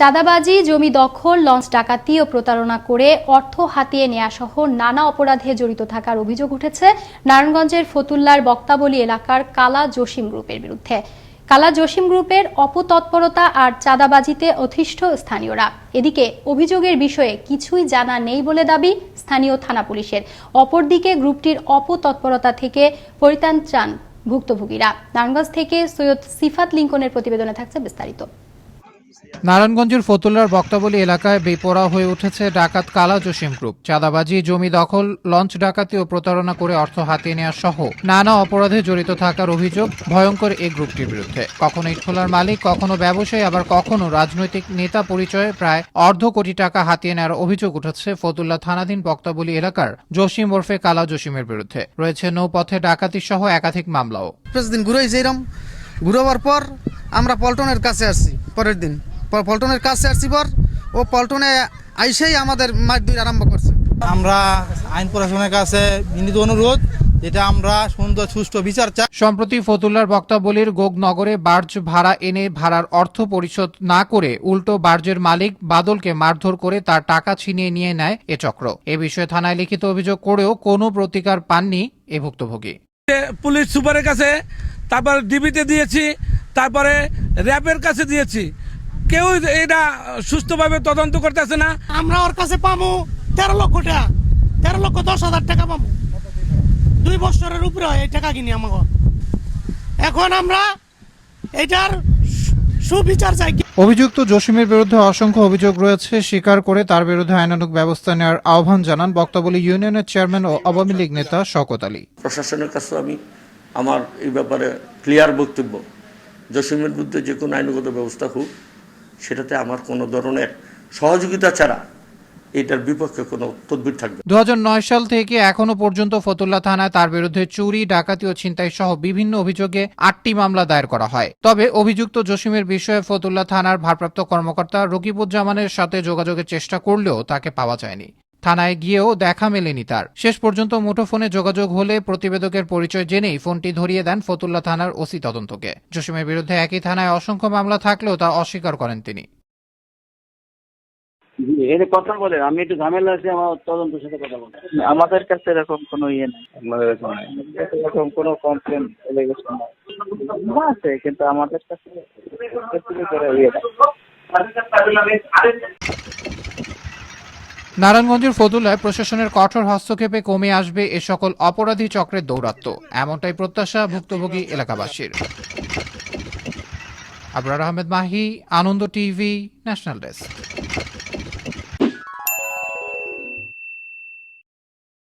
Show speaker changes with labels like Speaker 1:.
Speaker 1: চাঁদাবাজি, জমি দখল, লঞ্চ ডাকাতি ও প্রতারণা করে অর্থ হাতিয়ে নেওয়া সহ নানা অপরাধে জড়িত থাকার অভিযোগ উঠেছে নারায়ণগঞ্জের ফতুল্লার বক্তাবলী এলাকার কালা জসিম গ্রুপের বিরুদ্ধে। কালা জসিম গ্রুপের অপতৎপরতা আর চাঁদাবাজিতে অতিষ্ঠ স্থানীয়রা। এদিকে অভিযোগের বিষয়ে কিছুই জানা নেই বলে দাবি স্থানীয় থানা পুলিশের। অপরদিকে গ্রুপটির অপতৎপরতা থেকে পরিত্রাণ চান ভুক্তভোগীরা। নারায়ণগঞ্জ থেকে সৈয়দ সিফাত লিঙ্কনের প্রতিবেদনে থাকছে বিস্তারিত।
Speaker 2: নারায়ণগঞ্জের ফতুল্লার বক্তাবলী এলাকায় বেপরা হয়ে উঠেছে ডাকাত কালা জসিম গ্রুপ। চাঁদাবাজি, জমি দখল, লঞ্চ ডাকাতি ও প্রতারণা করে অর্থ হাতিয়ে নেওয়া সহ নানা অপরাধে জড়িত থাকার অভিযোগ ভয়ঙ্কর এই গ্রুপটির বিরুদ্ধে। কখনো ইটখোলার মালিক, কখনো ব্যবসায়ী, আবার কখনো রাজনৈতিক নেতা পরিচয়ে প্রায় অর্ধ কোটি টাকা হাতিয়ে নেওয়ার অভিযোগ উঠেছে ফতুল্লা থানাধীন বক্তাবলী এলাকার জসিম ওরফে কালা জসিমের বিরুদ্ধে। রয়েছে নৌপথে ডাকাতি সহ একাধিক মামলাও।
Speaker 3: দিন এরম ঘুরোবার পর আমরা পল্টনের কাছে আসছি, পরের দিন। পল্টনের কাছে আসছি পর ও পল্টনে আইসেই আমাদের মাছ দুই আরম্ভ করছে।
Speaker 4: আমরা আইন প্রশাসনের কাছে বিনীত অনুরোধ যেটা আমরা সুন্দর সুষ্ঠু বিচার চাই।
Speaker 2: সম্প্রতি ফতুল্লার বক্তাবলীর গোগনগরে বার্জ ভাড়া এনে ভাড়ার অর্থ পরিশোধ না করে উল্টো বার্জের মালিক বাদলকে মারধর করে তার টাকা ছিনিয়ে নিয়ে নেয় এ চক্র। এ বিষয়ে থানায় লিখিত অভিযোগ করেও কোনো প্রতিকার পাননি এ ভুক্তভোগী।
Speaker 5: পুলিশ সুপারের কাছে তারপর ডিবিতে দিয়েছি তারপরে র্যাবের কাছে দিয়েছি। কেউ এটা সুস্থভাবে তদন্ত করতেছে না।
Speaker 6: আমরা ওর কাছে পামু তেরো লক্ষ টাকা। তেরো লক্ষ দশ হাজার টাকা পাবো দুই বছরের উপরে হয় এই টাকা কিনি আমাকে। এখন আমরা এটার সুবিচার চাই।
Speaker 2: অভিযুক্ত জসিমের বিরুদ্ধে অসংখ্য অভিযোগ রয়েছে স্বীকার করে তার বিরুদ্ধে আইনানুগ ব্যবস্থা নেওয়ার আহ্বান জানান বক্তাবলী ইউনিয়নের চেয়ারম্যান ও আওয়ামী লীগ নেতা শকত আলী।
Speaker 7: প্রশাসনের কাছে আমি আমার এই ব্যাপারে ক্লিয়ার বক্তব্য। জসিমের বিরুদ্ধে যে কোনো আইনগত ব্যবস্থা হোক সেটাতে আমার কোনো ধরনের সহযোগিতা ছাড়া এটার বিপক্ষে কোনো তদবির থাকবে
Speaker 2: দু সাল থেকে এখনও পর্যন্ত ফতুল্লা থানায় তার বিরুদ্ধে চুরি, ডাকাতি ও ছিনতাই সহ বিভিন্ন অভিযোগে আটটি মামলা দায়ের করা হয়। তবে অভিযুক্ত জসিমের বিষয়ে ফতুল্লা থানার ভারপ্রাপ্ত কর্মকর্তা রকিবুজ্জামানের সাথে যোগাযোগের চেষ্টা করলেও তাকে পাওয়া যায়নি। থানায় গিয়েও দেখা মেলেনি তার। শেষ পর্যন্ত মুঠোফোনে যোগাযোগ হলে প্রতিবেদকের পরিচয় জেনেই ফোনটি ধরিয়ে দেন ফতুল্লা থানার ওসি তদন্তকে। জসিমের বিরুদ্ধে একই থানায় অসংখ্য মামলা থাকলেও তা অস্বীকার করেন তিনি।
Speaker 8: জি এর কথা বলেন আমি একটু ঝামেলা আছে আমার তদন্তের সাথে কথা বলেন আমাদের কাছে এরকম কোনো ইয়ে নেই। আমাদের কাছে এরকম কোনো কমপ্লেন এলিগেশন নাই না। আছে কিন্তু আমাদের কাছে করে ইয়ে নাই।
Speaker 2: নারায়ণগঞ্জের ফতুল্লায় প্রশাসনের কঠোর হস্তক্ষেপে কমে আসবে এ সকল অপরাধী চক্রের দৌরাত্ম এমনটাই প্রত্যাশা ভুক্তভোগী এলাকাবাসীর। Abrar Ahmed Mahi, Ananda TV, national desk.